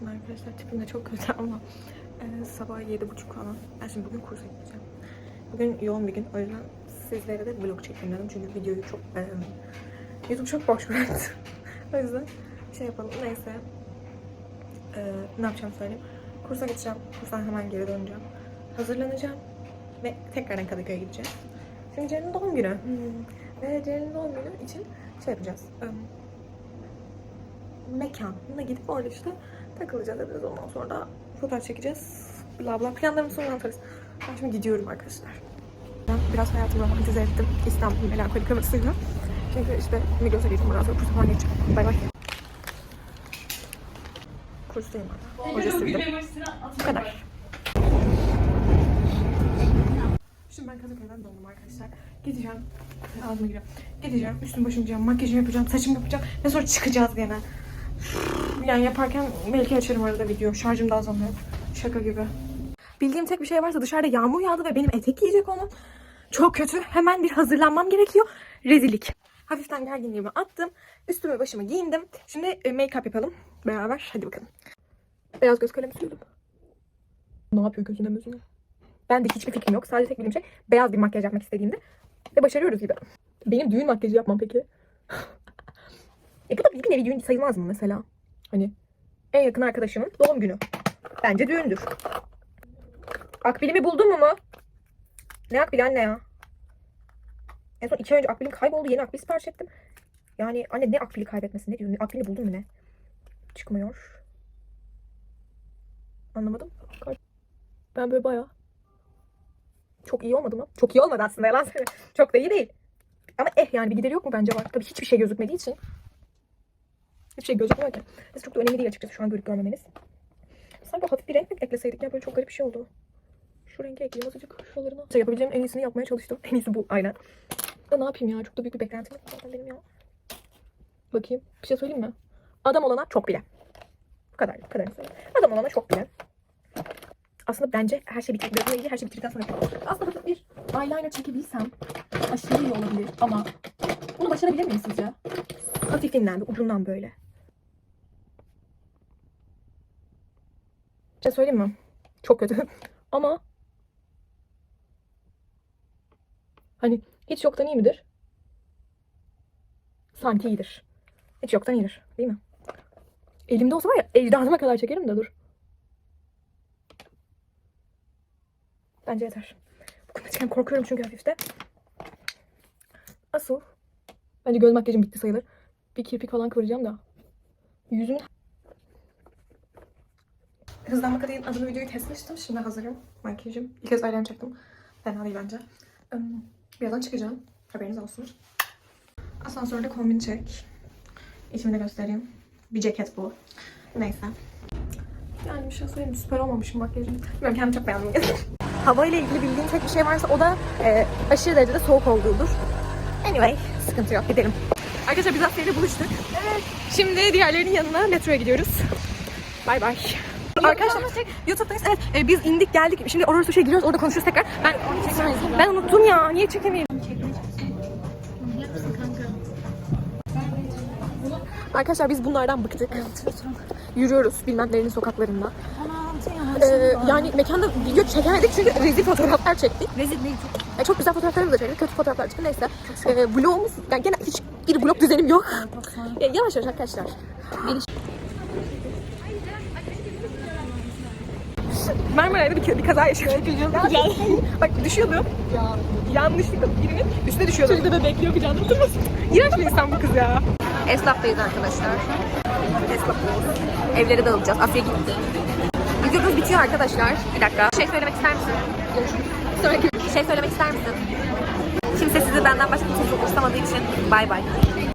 Günaydın arkadaşlar. Tipim de çok kötü ama e, sabah yedi buçuk falan. Ben şimdi bugün kursa gideceğim. Bugün yoğun bir gün. O yüzden sizlere de vlog çekeyim dedim. Çünkü videoyu çok e, YouTube çok boş bıraktı. o yüzden şey yapalım. Neyse. E, ne yapacağım söyleyeyim. Kursa gideceğim. Kursdan hemen geri döneceğim. Hazırlanacağım. Ve tekrardan Kadıköy'e gideceğiz. Şimdi Ceren'in doğum günü. Hmm. Ve Ceren'in doğum günü için şey yapacağız. E, mekanına gidip orada işte takılacağız ederiz. Ondan sonra da fotoğraf çekeceğiz. Bla bla planlarımızı sonra atarız. Ben şimdi gidiyorum arkadaşlar. Ben biraz hayatımı romantize ettim. İstanbul melankolik havasıyla. Çünkü işte Migros'a gideceğim. Ondan sonra kursa falan geçeceğim. Bay bay. Kurstayım hala. Hoca sürdüm. Bu kadar. Şimdi ben Kadıköy'den döndüm arkadaşlar. Gideceğim. Ağzıma giriyor. Gideceğim. Üstüm başımı yapacağım. Makyajımı yapacağım. Saçımı yapacağım. Ve sonra çıkacağız gene. Yani yaparken belki açarım arada video. Şarjım da azalıyor. Şaka gibi. Bildiğim tek bir şey varsa dışarıda yağmur yağdı ve benim etek giyecek olmam çok kötü. Hemen bir hazırlanmam gerekiyor. Rezillik. Hafiften gerginliğimi attım. Üstümü başımı giyindim. Şimdi e, make-up yapalım beraber. Hadi bakalım. Beyaz göz kalemi sürdüm. Ne yapıyor gözüne gözüne? Ben de hiçbir fikrim yok. Sadece tek bildiğim şey beyaz bir makyaj yapmak istediğimde. Ve başarıyoruz gibi. Benim düğün makyajı yapmam peki. e bu da bir nevi düğün sayılmaz mı mesela? Hani en yakın arkadaşımın doğum günü. Bence düğündür. Akbilimi buldun mu mu? Ne akbil anne ya? En son iki ay önce akbilim kayboldu. Yeni akbil sipariş ettim. Yani anne ne akbili kaybetmesi ne diyorsun? Akbilini buldun mu ne? Çıkmıyor. Anlamadım. Ben böyle bayağı çok iyi olmadı mı? Çok iyi olmadı aslında yalan söyle. Çok da iyi değil. Ama eh yani bir gideri yok mu bence var. Tabii hiçbir şey gözükmediği için. Hiçbir şey gözükmüyor ki. Neyse çok da önemli değil açıkçası şu an görüp görmemeniz. Sanki hafif bir renk mi ekleseydik ya böyle çok garip bir şey oldu. Şu rengi ekleyeyim azıcık şuralarına. Şey yapabileceğim en iyisini yapmaya çalıştım. En iyisi bu aynen. Da ne yapayım ya çok da büyük bir beklentim yok benim ya. Bakayım bir şey söyleyeyim mi? Adam olana çok bile. Bu kadar. Bu kadar. Adam olana çok bile. Aslında bence her şey bitir. Gözüme ilgili her şey bitirdikten sonra. Aslında bir eyeliner çekebilsem aşırı iyi olabilir ama bunu başarabilir miyim sizce? Hafifinden, ucundan böyle. Şey söyleyeyim mi? Çok kötü. ama hani hiç yoktan iyi midir? Sanki iyidir. Hiç yoktan iyidir. Değil mi? Elimde olsa var ya ecdadıma kadar çekerim de dur. Bence yeter. Bu konuda korkuyorum çünkü hafifte. Asıl bence göz makyajım bitti sayılır. Bir kirpik falan kıvıracağım da. Yüzümün Hızlanma Kadehin adlı videoyu kesmiştim. Şimdi hazırım. Makyajım. İlk kez eyeliner çektim. Fena değil bence. Birazdan çıkacağım. Haberiniz olsun. Asansörde kombin çek. İçimi de göstereyim. Bir ceket bu. Neyse. Yani bir şey söyleyeyim? Süper olmamışım makyajım. Bilmiyorum kendimi çok beğendim. Hava ile ilgili bildiğim tek bir şey varsa o da e, aşırı derecede soğuk olduğudur. Anyway, sıkıntı yok. Gidelim. Arkadaşlar biz Asya'yla buluştuk. Evet. Şimdi diğerlerinin yanına metroya gidiyoruz. Bay bay. Arkadaşlar YouTube'dayız. Evet e, biz indik geldik. Şimdi orası şey giriyoruz orada konuşuruz tekrar. Ben ben unuttum ya. Niye çekemeyim? Arkadaşlar biz bunlardan bıktık. Yürüyoruz bilmem nerenin sokaklarında. Ee, yani mekanda video çekemedik çünkü rezil fotoğraflar çektik. Rezil değil çok. E, çok güzel fotoğraflarımız da çektik. Kötü fotoğraflar çıktı. Neyse. E, vlogumuz, yani gene hiç bir vlog düzenim yok. E, yavaş yavaş arkadaşlar. Marmaray'da bir, bir kaza yaşadık. Bak düşüyordum. Yanlışlıkla birinin üstüne düşüyordum. Çocuk da bekliyor kucağında oturmasın. İğrenç bir insan bu kız ya. Esnaftayız arkadaşlar. Esnaftayız. Evlere dağılacağız. Afya gitti. Videomuz bitiyor arkadaşlar. Bir dakika. Bir şey söylemek ister misin? Sonraki bir şey söylemek ister misin? Kimse sizi benden başka kimse umursamadığı için bay bay.